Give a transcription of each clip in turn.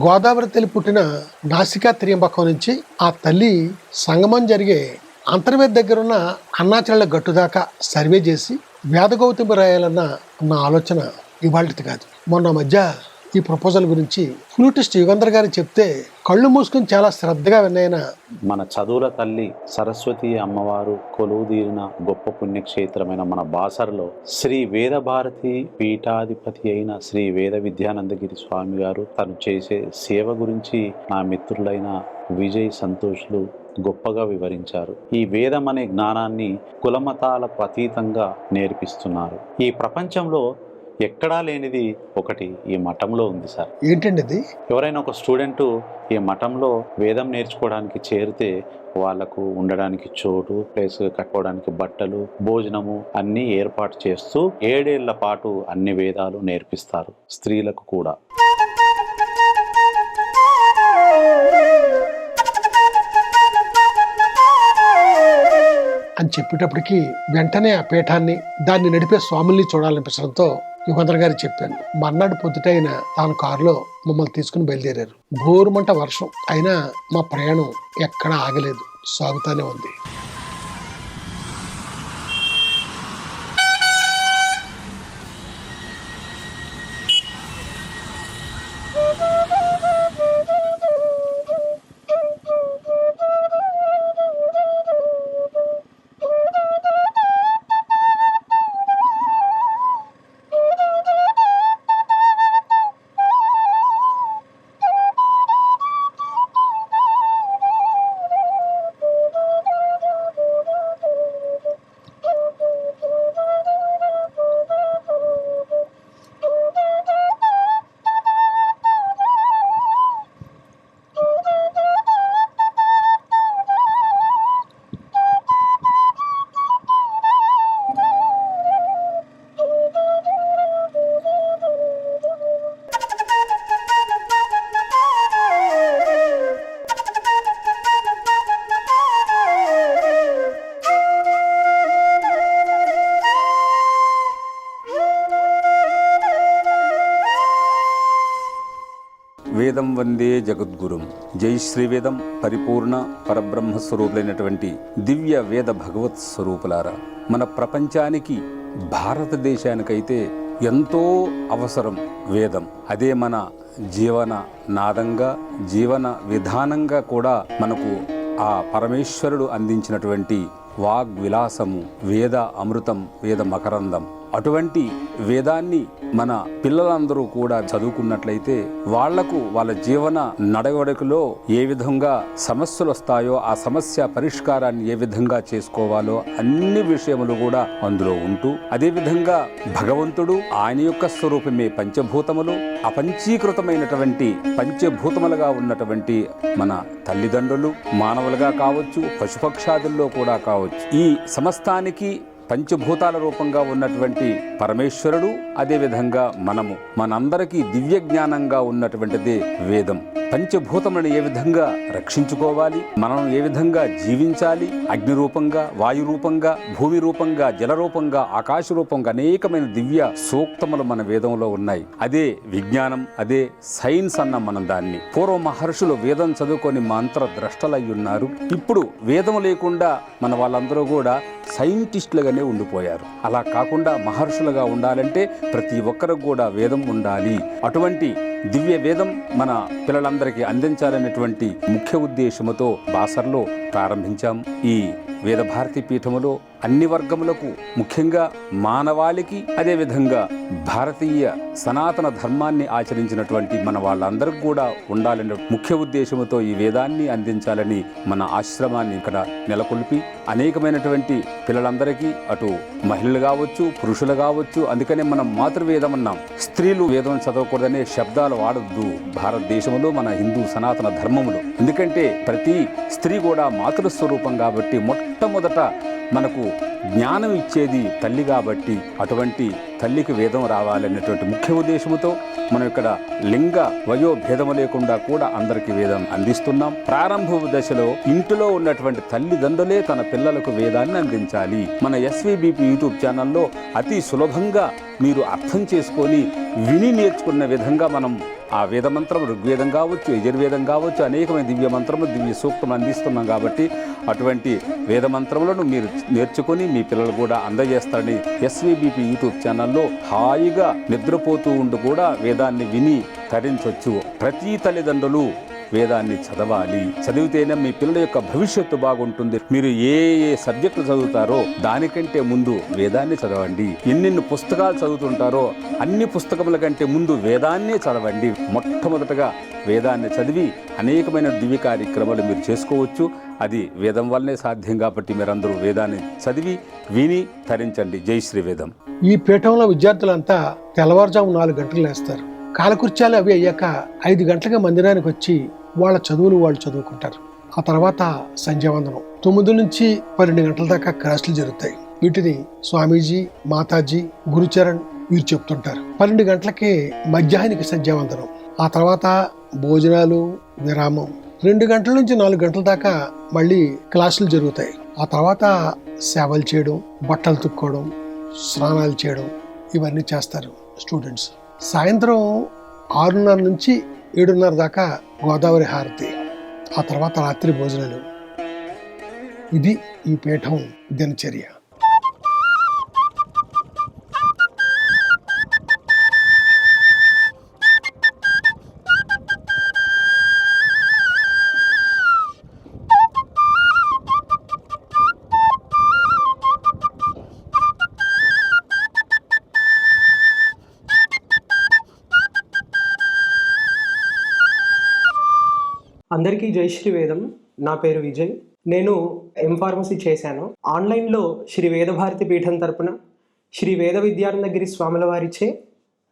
గోదావరి తల్లి పుట్టిన నాసికా త్రియంబకం నుంచి ఆ తల్లి సంగమం జరిగే అంతర్వేది దగ్గర ఉన్న అన్నాచరణ గట్టు దాకా సర్వే చేసి వేదగౌతమి రాయాలన్న నా ఆలోచన ఇవాళది కాదు. మొన్న మధ్య ఈ ప్రపోజల్ గురించి ఫ్లూటిస్ట్ యుగంధర్ గారు చెప్తే కళ్ళు మూసుకుని చాలా శ్రద్ధగా విన్నాయన. మన చదువుల తల్లి సరస్వతి అమ్మవారు కొలువుదీరిన గొప్ప పుణ్యక్షేత్రమైన మన బాసర్లో శ్రీ వేదభారతి పీఠాధిపతి అయిన శ్రీ వేద విద్యానందగిరి స్వామి గారు తను చేసే సేవ గురించి నా మిత్రులైన విజయ్ సంతోష్లు గొప్పగా వివరించారు. ఈ వేదం అనే జ్ఞానాన్ని కులమతాలకు అతీతంగా నేర్పిస్తున్నారు. ఈ ప్రపంచంలో ఎక్కడా లేనిది ఒకటి ఈ మఠంలో ఉంది సార్. ఏంటండి అది ఎవరైనా ఒక స్టూడెంట్ ఈ మఠంలో వేదం నేర్చుకోవడానికి చేరితే వాళ్ళకు ఉండడానికి చోటు ప్లేస్ కట్టుకోవడానికి బట్టలు భోజనము అన్నీ ఏర్పాటు చేస్తూ ఏడేళ్ళ పాటు అన్ని వేదాలు నేర్పిస్తారు స్త్రీలకు కూడా. అని చెప్పేటప్పటికి వెంటనే ఆ పీఠాన్ని దాన్ని నడిపే స్వాముల్ని చూడాలనిపించడంతో యుగంధర్ గారికి చెప్పాను మర్నాడు పొద్దుటైన తాను కారులో మమ్మల్ని తీసుకుని బయలుదేరారు. భోరుమంట వర్షం అయినా మా ప్రయాణం ఎక్కడా ఆగలేదు. సాగుతానే ఉంది. వేదం వందే జగద్గురుం. జై శ్రీవేదం పరిపూర్ణ పరబ్రహ్మ స్వరూపులైనటువంటి దివ్య వేద భగవత్ స్వరూపులారా. మన ప్రపంచానికి భారతదేశానికైతే ఎంతో అవసరం వేదం. అదే మన జీవన నాదంగా జీవన విధానంగా కూడా మనకు ఆ పరమేశ్వరుడు అందించినటువంటి వాగ్విలాసము వేద అమృతం వేద మకరందం. అటువంటి వేదాన్ని మన పిల్లలందరూ కూడా చదువుకున్నట్లయితే వాళ్ళకు వాళ్ళ జీవన నడవడికలో ఏ విధంగా సమస్యలు వస్తాయో ఆ సమస్య పరిష్కారాన్ని ఏ విధంగా చేసుకోవాలో అన్ని విషయములు కూడా అందులో ఉంటూ అదేవిధంగా భగవంతుడు ఆయన యొక్క స్వరూపమే పంచభూతములు అపంచీకృతమైనటువంటి పంచభూతములుగా ఉన్నటువంటి మన తల్లిదండ్రులు మానవులుగా కావచ్చు పశుపక్షాదుల్లో కూడా కావచ్చు. ఈ సమస్తానికి పంచభూతాల రూపంగా ఉన్నటువంటి పరమేశ్వరుడు అదేవిధంగా మనము. మనందరికీ దివ్య జ్ఞానంగా ఉన్నటువంటిదే వేదం. పంచభూతములను ఏ విధంగా రక్షించుకోవాలి? మనం ఏ విధంగా జీవించాలి? అగ్ని రూపంగా వాయు రూపంగా భూమి రూపంగా జల రూపంగా ఆకాశ రూపంగా అనేకమైన దివ్య సూక్తములు మన వేదంలో ఉన్నాయి. అదే విజ్ఞానం అదే సైన్స్ అన్న మనం దాన్ని. పూర్వ మహర్షులు వేదం చదువుకొని మంత్ర ద్రష్టలయ్యున్నారు ఇప్పుడు వేదం లేకుండా మన వాళ్ళందరూ కూడా సైంటిస్టులుగానే ఉండిపోయారు. అలా కాకుండా మహర్షులుగా ఉండాలంటే ప్రతి ఒక్కరికి కూడా వేదం ఉండాలి. అటువంటి దివ్య వేదం మన పిల్లలందరికీ అందించాలనేటువంటి ముఖ్య ఉద్దేశముతో బాసర్లో ప్రారంభించాం. ఈ వేదభారతి పీఠములో అన్ని వర్గములకు ముఖ్యంగా మానవాళికి అదేవిధంగా భారతీయ సనాతన ధర్మాన్ని ఆచరించినటువంటి మన వాళ్ళందరికీ కూడా ఉండాలనే ముఖ్య ఉద్దేశముతో ఈ వేదాన్ని అందించాలని మన ఆశ్రమాన్ని ఇక్కడ నెలకొల్పి అనేకమైనటువంటి పిల్లలందరికీ అటు మహిళలు కావచ్చు పురుషులు కావచ్చు అందుకనే మనం మాతృవేదం అన్నాం. స్త్రీలు వేదం చదవకూడదనే శబ్దాలు వాడొద్దు. భారతదేశంలో మన హిందూ సనాతన ధర్మములు. ఎందుకంటే ప్రతి స్త్రీ కూడా మాతృస్వరూపం కాబట్టి మొట్టమొదట మనకు జ్ఞానం ఇచ్చేది తల్లి కాబట్టి అటువంటి తల్లికి వేదం రావాలనేటువంటి ముఖ్య ఉద్దేశంతో మనం ఇక్కడ లింగ వయో భేదము లేకుండా కూడా అందరికీ వేదం అందిస్తున్నాం. ప్రారంభ దశలో ఇంటిలో ఉన్నటువంటి తల్లిదండ్రులే తన పిల్లలకు వేదాన్ని అందించాలి. మన ఎస్వీబీపీ యూట్యూబ్ ఛానల్లో అతి సులభంగా మీరు అర్థం చేసుకొని విని నేర్చుకున్న విధంగా మనం ఆ వేద మంత్రం ఋగ్వేదం కావచ్చు యజుర్వేదం కావచ్చు అనేకమైన దివ్య మంత్రములు దివ్య సూక్తం అందిస్తున్నాం కాబట్టి అటువంటి వేద మంత్రములను మీరు నేర్చుకొని మీ పిల్లలు కూడా అందజేస్తారని ఎస్వీబీపీ యూట్యూబ్ ఛానల్లో హాయిగా నిద్రపోతూ ఉండి కూడా వేదాన్ని విని తరించవచ్చు ప్రతి తల్లిదండ్రులు వేదాన్ని చదవాలి. చదివితేనే మీ పిల్లల యొక్క భవిష్యత్తు బాగుంటుంది. మీరు ఏ ఏ సబ్జెక్టులు చదువుతారో దానికంటే ముందు వేదాన్ని చదవండి. ఎన్నెన్ని పుస్తకాలు చదువుతుంటారో అన్ని పుస్తకముల కంటే ముందు వేదాన్నే చదవండి. మొట్టమొదటగా వేదాన్ని చదివి అనేకమైన దివ్య కార్యక్రమాలు మీరు చేసుకోవచ్చు. అది వేదం వల్లనే సాధ్యం కాబట్టి మీరందరూ వేదాన్ని చదివి విని తరించండి. జై శ్రీ వేదం ఈ పీఠంలో విద్యార్థులంతా తెల్లవారుజాము నాలుగు గంటలు లేస్తారు. కాలకృత్యాలు అవి అయ్యాక ఐదు గంటలకు మందిరానికి వచ్చి వాళ్ళ చదువులు వాళ్ళు చదువుకుంటారు. ఆ తర్వాత సంధ్యావందనం. తొమ్మిది నుంచి పన్నెండు గంటల దాకా క్లాసులు జరుగుతాయి. వీటిని స్వామీజీ మాతాజీ గురుచరణ్ వీరు చెప్తుంటారు. పన్నెండు గంటలకి మధ్యాహ్నానికి సంధ్యావందనం. ఆ తర్వాత భోజనాలు విరామం. రెండు గంటల నుంచి నాలుగు గంటల దాకా మళ్ళీ క్లాసులు జరుగుతాయి. ఆ తర్వాత సేవలు చేయడం బట్టలు తుక్కోవడం స్నానాలు చేయడం ఇవన్నీ చేస్తారు స్టూడెంట్స్. సాయంత్రం ఆరున్నర నుంచి ఏడున్నర దాకా గోదావరి హారతి ఆ తర్వాత రాత్రి భోజనాలు. ఇది ఈ పీఠం దినచర్య. అందరికీ జై శ్రీ వేదం. నా పేరు విజయ్. నేను ఎం ఫార్మసీ చేశాను. ఆన్లైన్లో శ్రీ వేదభారతి పీఠం తరపున శ్రీ వేద విద్యానందగిరి స్వాముల వారిచే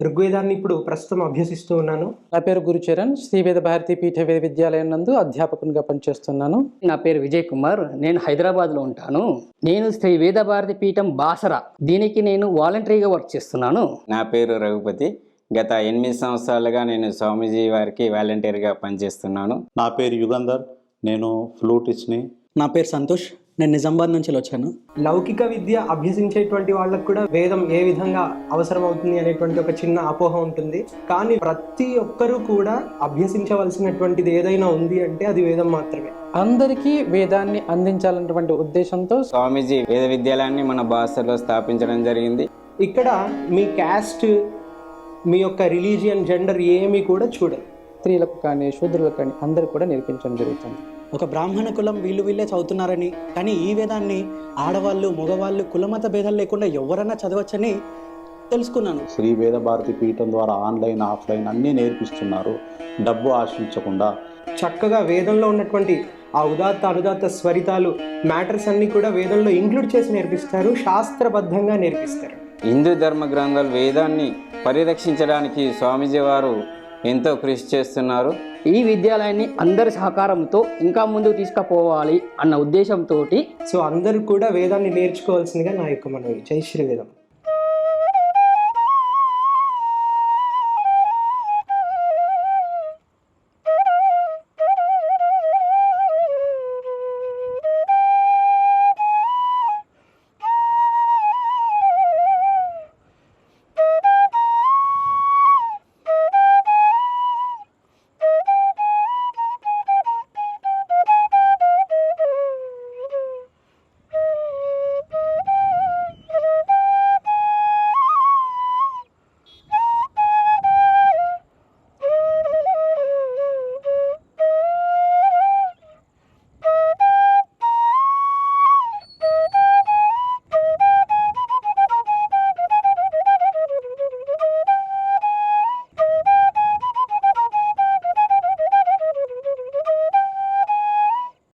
ఋగ్వేదాన్ని ఇప్పుడు ప్రస్తుతం అభ్యసిస్తూ ఉన్నాను. నా పేరు గురుచరణ్. శ్రీవేద భారతి పీఠ వేద విద్యాలయం నందు అధ్యాపకునిగా పనిచేస్తున్నాను. నా పేరు విజయ్ కుమార్. నేను హైదరాబాద్లో ఉంటాను. నేను శ్రీ వేద భారతి పీఠం బాసర. దీనికి నేను వాలంటరీగా వర్క్ చేస్తున్నాను. నా పేరు రఘుపతి. గత ఎనిమిది సంవత్సరాలుగా నేను స్వామీజీ వారికి వాలంటీర్గా పనిచేస్తున్నాను. నా పేరు యుగంధర్ నేను ఫ్లూటిస్ట్ని. నా పేరు సంతోష్ నేను నిజామాబాద్ నుంచి వచ్చాను. లౌకిక విద్య అభ్యసించేటువంటి వాళ్ళకు కూడా వేదం ఏ విధంగా అవసరం అవుతుంది అనేటువంటి ఒక చిన్న అపోహ ఉంటుంది. కానీ ప్రతి ఒక్కరూ కూడా అభ్యసించవలసినటువంటిది ఏదైనా ఉంది అంటే అది వేదం మాత్రమే. అందరికీ వేదాన్ని అందించాలన్నటువంటి ఉద్దేశంతో స్వామీజీ వేద విద్యాలయాన్ని మన బాసర్లో స్థాపించడం జరిగింది. ఇక్కడ మీ క్యాస్ట్ మీ యొక్క రిలీజియన్ జెండర్ ఏమీ కూడా చూడరు. స్త్రీలకు కానీ శూద్రులకు కానీ అందరికి కూడా నేర్పించడం జరుగుతుంది. ఒక బ్రాహ్మణ కులం వీళ్ళు వీళ్ళే చదువుతున్నారని కానీ ఈ వేదాన్ని ఆడవాళ్ళు మగవాళ్ళు కులమత భేదాలు లేకుండా ఎవరన్నా చదవచ్చని తెలుసుకున్నాను. శ్రీ వేద భారతి పీఠం ద్వారా ఆన్లైన్ ఆఫ్లైన్ అన్నీ నేర్పిస్తున్నారు. డబ్బు ఆశించకుండా. చక్కగా వేదంలో ఉన్నటువంటి ఆ ఉదాత్త అనుదాత్త స్వరితాలు మ్యాటర్స్ అన్ని కూడా వేదంలో ఇంక్లూడ్ చేసి నేర్పిస్తారు శాస్త్రబద్ధంగా నేర్పిస్తారు. హిందూ ధర్మ గ్రంథాలు వేదాన్ని పరిరక్షించడానికి స్వామీజీ వారు ఎంతో కృషి చేస్తున్నారు. ఈ విద్యాలయాన్ని అందరి సహకారంతో ఇంకా ముందుకు తీసుకుపోవాలి అన్న ఉద్దేశంతో సో అందరూ కూడా వేదాన్ని నేర్చుకోవాల్సిందిగా నా యొక్క మనవి. జై శ్రీ వేదం